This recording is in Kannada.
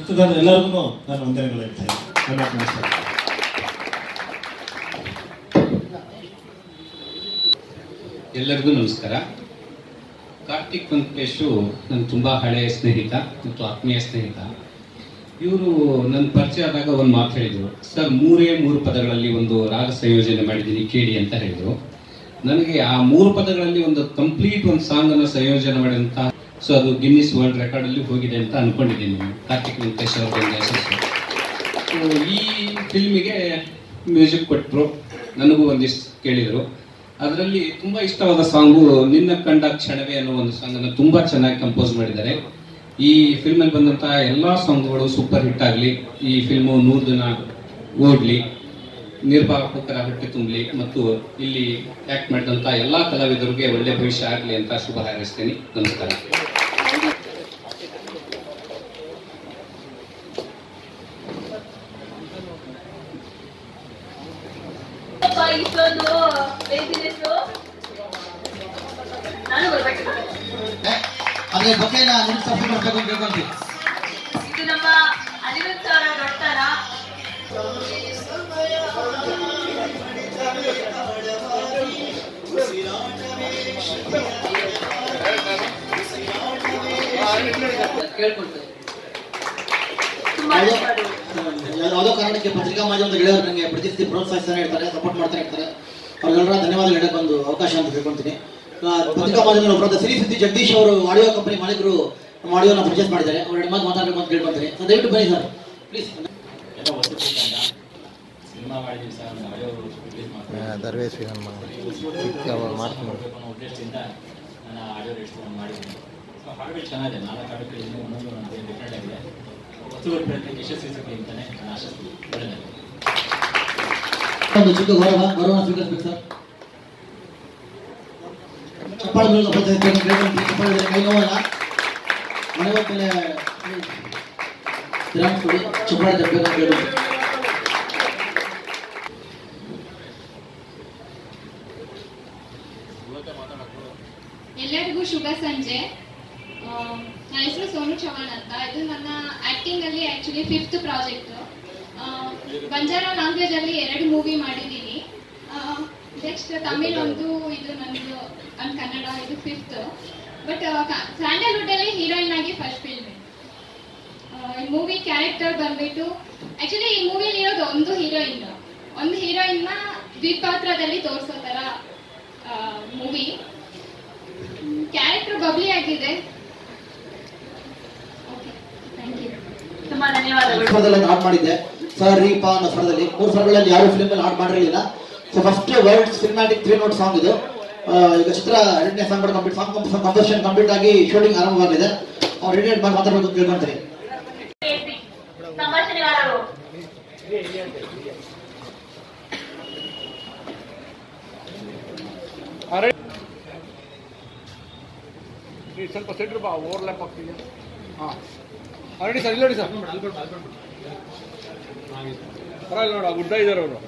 ಚಿತ್ರದಲ್ಲಿ ಎಲ್ಲರಿಗೂ ನಾನು ವಂದನೆಗಳು ಹೇಳ್ತೇನೆ ಎಲ್ಲರಿಗೂ ನಮಸ್ಕಾರ. ಕಾರ್ತಿಕ್ ವೆಂಕಟೇಶು ನನ್ನ ತುಂಬ ಹಳೆಯ ಸ್ನೇಹಿತ ಮತ್ತು ಆತ್ಮೀಯ ಸ್ನೇಹಿತ. ಇವರು ನನ್ನ ಪರಿಚಯ ಆದಾಗ ಒಂದು ಮಾತು ಹೇಳಿದರು. ಸರ್, ಮೂರೇ ಮೂರು ಪದಗಳಲ್ಲಿ ಒಂದು ರಾಗ ಸಂಯೋಜನೆ ಮಾಡಿದ್ದೀನಿ, ಕೇಳಿ ಅಂತ ಹೇಳಿದರು. ನನಗೆ ಆ ಮೂರು ಪದಗಳಲ್ಲಿ ಒಂದು ಕಂಪ್ಲೀಟ್ ಒಂದು ಸಾಂಗನ್ನು ಸಂಯೋಜನೆ ಮಾಡಿದಂಥ ಸೊ ಅದು ಗಿನ್ನಿಸ್ ವರ್ಲ್ಡ್ ರೆಕಾರ್ಡಲ್ಲಿ ಹೋಗಿದೆ ಅಂತ ಅನ್ಕೊಂಡಿದ್ದೀನಿ ಕಾರ್ತಿಕ್ ವೆಂಕಟೇಶ್ ಅವರೊಂದು ಯಶಸ್ಸು ಈ ಫಿಲ್ಮಿಗೆ ಮ್ಯೂಸಿಕ್ ಕೊಟ್ಟರು ನನಗೂ ಒಂದಿಷ್ಟು ಕೇಳಿದರು. ಅದರಲ್ಲಿ ತುಂಬಾ ಇಷ್ಟವಾದ ಸಾಂಗು ನಿನ್ನ ಕಂಡ ಕ್ಷಣವೇ ಅನ್ನೋ ಒಂದು ಸಾಂಗನ್ನು ತುಂಬಾ ಚೆನ್ನಾಗಿ ಕಂಪೋಸ್ ಮಾಡಿದ್ದಾರೆ. ಈ ಫಿಲ್ಮಲ್ಲಿ ಬಂದಂತಹ ಎಲ್ಲಾ ಸಾಂಗ್ಗಳು ಸೂಪರ್ ಹಿಟ್ ಆಗಲಿ, ಈ ಫಿಲ್ಮು ನೂರು ದಿನ ಓಡ್ಲಿ ನಿರ್ಭಾಪಕರ ಹೊಟ್ಟೆ ತುಂಬಲಿ ಮತ್ತು ಇಲ್ಲಿ ಆಕ್ಟ್ ಮಾಡಿದಂಥ ಎಲ್ಲ ಕಲಾವಿದರಿಗೆ ಒಳ್ಳೆ ಭವಿಷ್ಯ ಆಗಲಿ ಅಂತ ಶುಭ ಹಾರೈಸ್ತೇನೆ. ನಮಸ್ಕಾರ. ಇಷ್ಟೊಂದು ಬಗ್ಗೆ ನಾನು ಬರ್ಬೇಕು ಅದ್ರ ಬಗ್ಗೆನ ನಿಮ್ಗೆ ಸಬ್ಮಿಟ್ ಮಾಡ್ಬೇಕು ಅಂತ ಇದು ನಮ್ಮ ಅನಿರುದ್ಧ ಅವರ ದೊಡ್ಡತನ. ಯಾವುದೋ ಕಾರಣಕ್ಕೆ ಪತ್ರಿಕಾ ಮಾಧ್ಯಮದ ಗೆಳೆಯರು ನನಗೆ ಪ್ರತಿಸ್ತಿ ಪ್ರೋತ್ಸಾಹಿಸ್ತಾನೆ ಇರ್ತಾರೆ ಸಪೋರ್ಟ್ ಮಾಡ್ತಾನೆ ಇರ್ತಾರೆ. ಅವ್ರಿಗೆಲ್ಲರ ಧನ್ಯವಾದ ಹೇಳಕ್ಕೆ ಒಂದು ಅವಕಾಶ ಅಂತ ತಿಳ್ಕೊಂತೀನಿ. ಪತ್ರಿಕಾ ಮಾಧ್ಯಮದ ಒಬ್ಬರಾದ ಶ್ರೀ ಸುದ್ದಿ ಜಗದೀಶ್ ಅವರು ಆಡಿಯೋ ಕಂಪನಿ ಮಾಲೀಕರು ನಮ್ಮ ಆಡಿಯೋನ ಪರ್ಚೇಸ್ ಮಾಡಿದ್ದಾರೆ. ಅವ್ರ ಎರಡು ಮಾತು ಮಾತಾಡಬೇಕು ಅಂತ ಕೇಳ್ಕೊಂತೀನಿ. ಸೊ ದಯವಿಟ್ಟು ಬನ್ನಿ ಸರ್. ಪ್ಲೀಸ್ ಸಿನಿಮಾ ಮಾಡಿದ್ದೀವಿ ಸರ್ ಆಡಿಯೋ ರಿಲೀಸ್ ಮಾಡ್ತೀವಿ ದರ್ವೇಶ್ ಮಾಡ್ತೀನಿ ಉದ್ದೇಶದಿಂದ ನಾನು ಆಡಿಯೋ ಮಾಡಿದ್ದೀನಿ. ಸೊ ಚೆನ್ನಾಗಿದೆ. ನಾಲ್ಕು ಹಾಡುಗಳು ಇನ್ನೂ ಒಂದೊಂದು ಡಿಫ್ರೆಂಟ್ ಆಗಿದೆ. ವಸ್ತುಗಳ ಪ್ರಯತ್ನಕ್ಕೆ ಯಶಸ್ವಿ ಸಿಗಲಿ ಅಂತಲೇ ನಾನು ಆಶಿಸ್ತೀನಿ ಒಂದು ಚಿಕ್ಕ ಗೌರವ ಗೌರವ ಸ್ವೀಕರಿಸಬೇಕು ಸರ್ ಚಪ್ಪಾಳೆ ಎಲ್ಲರಿಗೂ ಶುಭ ಸಂಜೆ. ನನ್ನ ಹೆಸರು ಸೋನು ಚೌಹಾಣ್ ಅಂತ. ಇದು ನನ್ನ ಆಕ್ಟಿಂಗ್ ಅಲ್ಲಿ actually fifth project Banjara language ಅಲ್ಲಿ ಎರಡು ಮೂವಿ ಮಾಡಿದ್ದೀನಿ. ನೆಕ್ಸ್ಟ್ ತಮಿಳ್ ಒಂದು ಇದು ನಂದು ಅಂಡ್ ಕನ್ನಡ, ಇದು ಫಿಫ್ತ್ ಬಟ್ ಸ್ಯಾಂಡಲ್ವುಡ್ ಅಲ್ಲಿ ಹೀರೋಯಿನ್ ಆಗಿ ಫಸ್ಟ್ ಫಿಲ್ಮ್ ಈ ಮೂವಿ ಕ್ಯಾರೆಕ್ಟರ್ ಬಂದ್ಬಿಟ್ಟು ಆಕ್ಚುಲಿ ಈ ಮೂವಿಲಿ ಇರೋದು ಒಂದು ಹೀರೋಯಿನ್ ಒಂದು ಹೀರೋಯಿನ್ನ ದ್ವಿಪಾತ್ರದಲ್ಲಿ ತೋರಿಸೋ ತರ ಮೂವಿ ಕ್ಯಾರೆಕ್ಟರ್ ಬಬ್ಲಿ ಆಗಿದೆ ಸ್ವರದಲ್ಲಿ ಹಾಡ್ ಮಾಡಿದ್ದೆ. ಸರ್ ರೀ ಪಾ ಅನ್ನೋ ಸ್ವರದಲ್ಲಿ ಮೂರು ಸ್ವರಗಳಲ್ಲಿ ಯಾರು ಫಿಲ್ಮ್ ಅಲ್ಲಿ ಹಾಡ್ ಮಾಡಿರಲಿಲ್ಲ. So first world cinematic three note song ಇದು. ಈಗ ಚಿತ್ರ ಎರಡನೇ song complete song composition complete ಆಗಿ ಶೂಟಿಂಗ್ ಆರಂಭವಾಗಿದೆ. ಅವ್ರು ರಿಲೇಟ್ ಮಾಡಿ ಮಾತಾಡಬೇಕು ಅಂತ ಸ್ವಲ್ಪ ಸೆಂಟ್ರ್ ಬಾ ಓವರ್ಲ್ಯಾಪ್ ಆಗ್ತಿದೆ. ಹಾಂ. ಆಲ್ರೆಡಿ ಸರ್ ಇಲ್ಲ ನೋಡಿ ಸರ್. ಪರವಾಗಿಲ್ಲ ನೋಡ ಗುಡ್ಡ ಇದ್ದಾರೆ ಅವರು.